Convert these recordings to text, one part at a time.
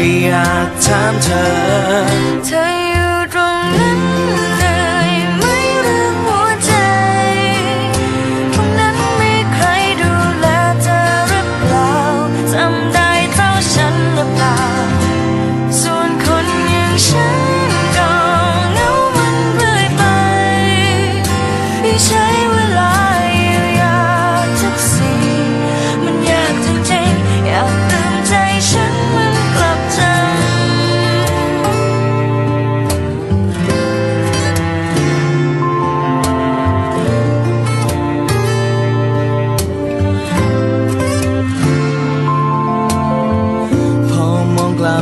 แค่อยากถามเธอ เธออยู่ตรงนั้นเลยไม่เรื่องหัวใจ ตรงนั้นมีใครดูแลเธอหรือเปล่าจำได้เท่าฉันหรือเปล่า ส่วนคนอย่างฉันก็เหงามันเรื่อยไป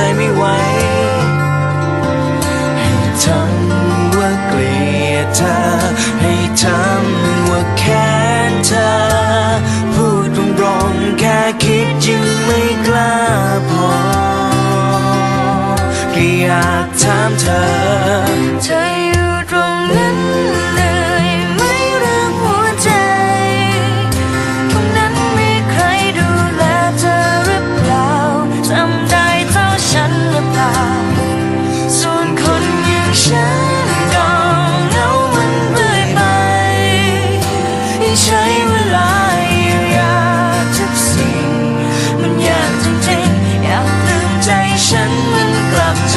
ใจไม่ไหวให้ทำว่าเกลียดเธอ ให้ทำว่าแค้นเธอ พูดตรงๆแค่คิดยังไม่กล้าพอแค่อยากถามเธอ ที่ใช้เวลาเยียวยาทุกสิ่ง มันยากจริงๆ อยากลืมใจฉันมันกลับใจ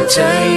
ำเธออยู่